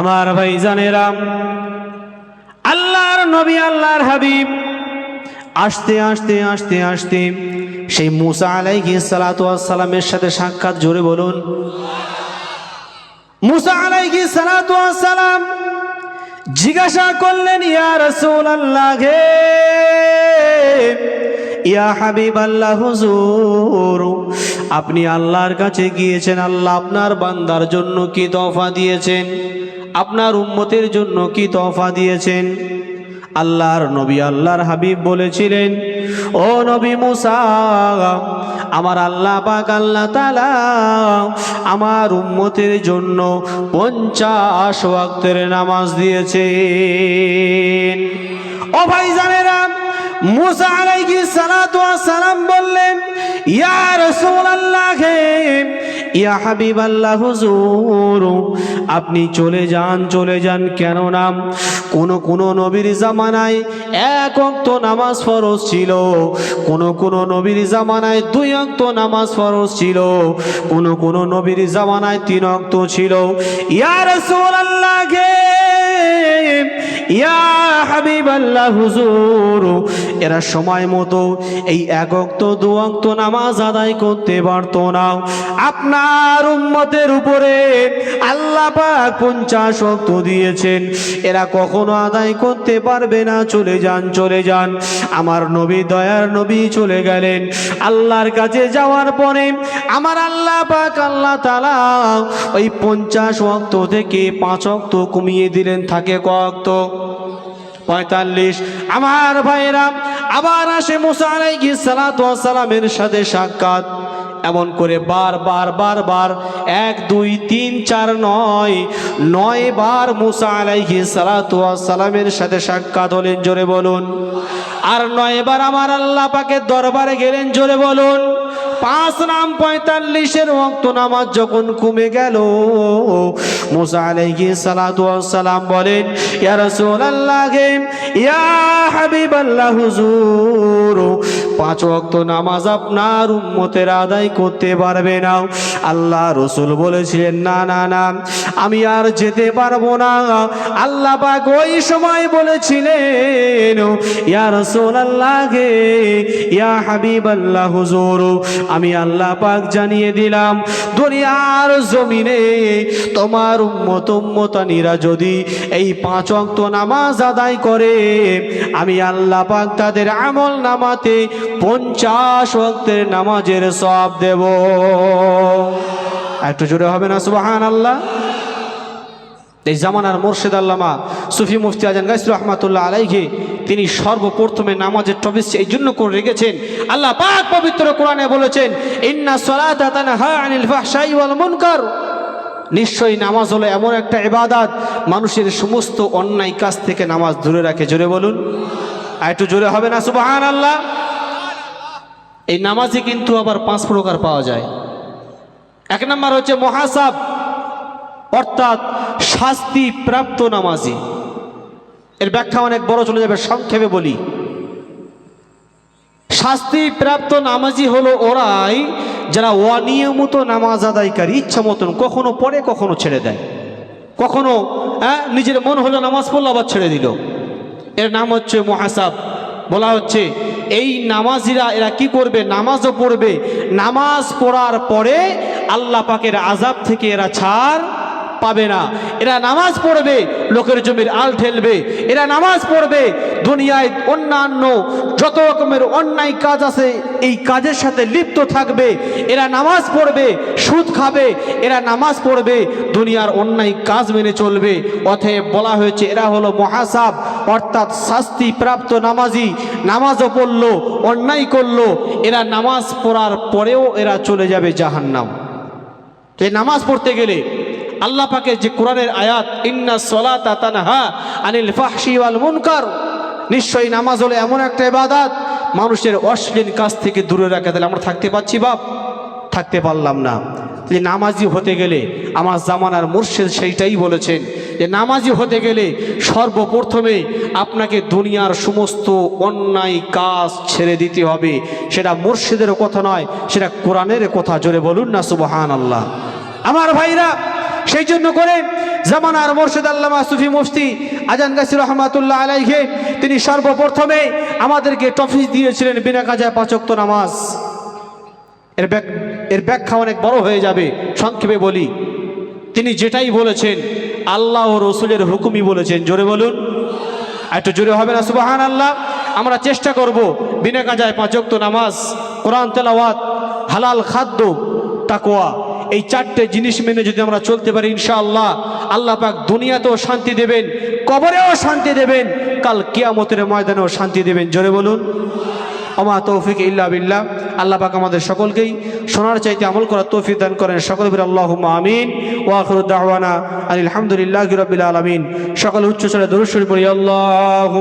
আমার ভাই জানেরাম আল্লাহর নবী, আল্লাহর হাবিব, আসতে আসতে আসতে আসতে সেই মুসা আলাইহি সালাতু সালামের সাথে সাক্ষাৎ জোরে বলুন। মুসা আলাইহি সালাতু সালাম জিজ্ঞাসা করলেন, ইয়া রাসূলুল্লাহ হে, ইয়া হাবিব আল্লাহ হুজুর, আপনি আল্লাহর কাছে গিয়েছেন, আল্লাহ আপনার বান্দার জন্য কি তফা দিয়েছেন? আপনার উম্মতের জন্য কি তফা দিয়েছেন? আল্লাহর নবী আল্লাহর হাবিব বলেছিলেন, ও নবী মুসা, আমার আল্লাহ পাক আল্লাহ তালা আমার উম্মতের জন্য পঞ্চাশ ওয়াক্তের নামাজ দিয়েছেন। ও ভাই জানেরা মুসা সালাম বললেন, ইয়া রাসূলুল্লাহ ইয়া হাবিবাল্লাহ হুজুর, আপনি চলে যান চলে যান। কেন নাম কোন কোন নবীর জামানায় এক অক্ত নামাজ ফরজ ছিল। কোন কোন নবীর জামানায় দুই অক্ত নামাজ ফরজ ছিল। কোন কোন নবীর জামানায় তিন অক্ত ছিল। ইয়া রাসূলুল্লাহ ইয়া হাবিব আল্লাহ হুজুর এরা সময় মতো এই একক তো দুয়াক তো নামাজ আদায় করতে পারতো না। আপনার উম্মতের উপরে আল্লাহ পাক পঞ্চাশ অক্ত দিয়েছেন। এরা কখনো আদায় করতে পারবে না, চলে যান চলে যান। আমার নবী, দয়ার নবী চলে গেলেন। আল্লাহর কাছে যাওয়ার পরে আমার আল্লাহ পাক আল্লাহ তালা ওই পঞ্চাশ অক্ত থেকে পাঁচ অক্ত কমিয়ে দিলেন, থাকে কক্ত পঁয়তাল্লিশ। আমার ভাইরা আবার আসে মুসা আলাইহি সালামের সাথে সাক্ষাৎ। এমন করে বার বার বার বার, এক, দুই, তিন, চার, নয় নয় বার মুসা আলাইহি সালাতু সালামের সাথে সাক্ষাৎ হলেন, জোরে বলুন। আর নয় বার আমার আল্লাহ পাকের দরবারে গেলেন, জোরে বলুন। পাঁচ নাম পঁয়তাল্লিশের রক্ত নামাজ যখন কমে গেল, মুসা আলাইহি সালাতু সালাম বলেন, ইয়া রাসূলুল্লাহ, ইয়া হাবিবাল্লাহ হুজুর, পাঁচ ওয়াক্ত নামাজ আপনার উম্মতের আদায় করতে পারবে না। আল্লাহ রসুল বলেছিলেন, না না না, আমি আর যেতে পারব না। আল্লাহ পাক ওই সময় বলেছিলেন, ইয়া রাসূলুল্লাহ, ইয়া হাবিব আল্লাহ হুজুর, আমি আল্লাহ পাক জানিয়ে দিলাম, দুনিয়ার জমিনে তোমার উম্মত, উম্মতানিরা যদি এই পাঁচ অক্ত নামাজ আদায় করে, আমি আল্লাহ পাক তাদের আমল নামাতে পঞ্চাশ অক্তের নামাজের সব দেব। একটু জোরে হবে না সুবাহান আল্লাহ এই জামানার মোর্শেদ আল্লামা সুফি মুফতি আজান গাইস রহমাতুল্লাহ আলাইকে তিনি সর্বপ্রথমে নামাজের টপিস এই জন্য করে রেখেছেন। আল্লাহ পাক পবিত্র কোরআনে বলেছেন, ইন্না সলাতা তানহা আনিল ফাহশাই ওয়াল মুনকার। নিশ্চয়ই নামাজ হলো এমন একটা ইবাদাত, মানুষের সমস্ত অন্যায় কাজ থেকে নামাজ দূরে রাখে। জোরে বলুন। আর একটু জোরে হবে না সুবাহান আল্লাহ এই নামাজে কিন্তু আবার পাঁচ প্রকার পাওয়া যায়। এক নম্বর হচ্ছে মহাসাব, অর্থাৎ শাস্তি প্রাপ্ত নামাজি। এর ব্যাখ্যা অনেক বড় চলে যাবে, সংক্ষেপে বলি। শাস্তি প্রাপ্ত নামাজি হলো ওরাই যারা অনিয়মিত নামাজ আদায়কারী, ইচ্ছা মতন, কখনো পড়ে, কখনো ছেড়ে দেয়। কখনো হ্যাঁ নিজের মন হলো নামাজ পড়ল, আবার ছেড়ে দিল। এর নাম হচ্ছে মহাসাব। বলা হচ্ছে, এই নামাজিরা এরা কি করবে? নামাজও পড়বে। নামাজ পড়ার পরে আল্লাহ পাকের আজাব থেকে এরা ছাড় পাবে না। এরা নামাজ পড়বে, লোকের জমির আল ঠেলবে। এরা নামাজ পড়বে, দুনিয়ায় অন্যান্য যত রকমের অন্যায় কাজ আছে, এই কাজের সাথে লিপ্ত থাকবে। এরা নামাজ পড়বে, সুদ খাবে। এরা নামাজ পড়বে, দুনিয়ার অন্যায় কাজ মেনে চলবে। অতএব বলা হয়েছে, এরা হলো মহাসাব অর্থাৎ শাস্তি প্রাপ্ত নামাজি। নামাজও পড়ল, অন্যায় করল। এরা নামাজ পড়ার পরেও এরা চলে যাবে জাহান্নাম। এই নামাজ পড়তে গেলে আল্লাহ পাকে যে কোরআনের আয়াত, ইন্না সলাতা ওয়াল মুনকার নিশ্চয়ই নামাজ হলো এমন একটা ইবাদত, মানুষের অশ্লীল কাজ থেকে দূরে রাখে। তাহলে আমরা থাকতে পারছি বাপ? থাকতে পারলাম না। যে নামাজি হতে গেলে আমার জামানার মুর্শেদ সেইটাই বলেছেন। যে নামাজি হতে গেলে সর্বপ্রথমে আপনাকে দুনিয়ার সমস্ত অন্যায় কাজ ছেড়ে দিতে হবে। সেটা মুর্শিদের কথা নয়, সেটা কোরআনের কথা। জোরে বলুন না সুবহান আল্লাহ আমার ভাইরা সেই জন্য করে জামানার মোর্শেদ আল্লামা সুফি মুফতি আজান গাছি রহমাতুল্লাহ আলাইহে, তিনি সর্বপ্রথমে আমাদেরকে টফিস দিয়েছিলেন বিনা কাজায় পাচক্ত নামাজ। এর এর ব্যাখ্যা অনেক বড় হয়ে যাবে, সংক্ষেপে বলি। তিনি যেটাই বলেছেন, আল্লাহ ও রসুলের হুকুমই বলেছেন। জোরে বলুন। একটু জোরে হবে না সুবাহান আল্লাহ আমরা চেষ্টা করব বিনা কাজায় পাঁচক্ত নামাজ, কোরআন তেলাওয়াত, হালাল খাদ্য তাকোয়া এই চারটে জিনিস মেনে যদি আমরা চলতে পারি, ইনশাআল্লাহ, আল্লাহ পাক দুনিয়াতেও শান্তি দেবেন, কবরেও শান্তি দেবেন, কাল কিয়ামতের ময়দানেও শান্তি দেবেন। জোরে বলুন। আমা তৌফিক ইল্লা বিল্লাহ। আল্লাহ পাক আমাদের সকলকেই সোনার চাইতে আমল করার তৌফিক দান করেন। সকল বীর আল্লাহ আমিন। ওয়াখর দাওয়ানা আলহামদুলিল্লাহ রবিল আলমিন। সকল উচ্চ স্বরে দরুশ্বরী পড়ি আল্লাহ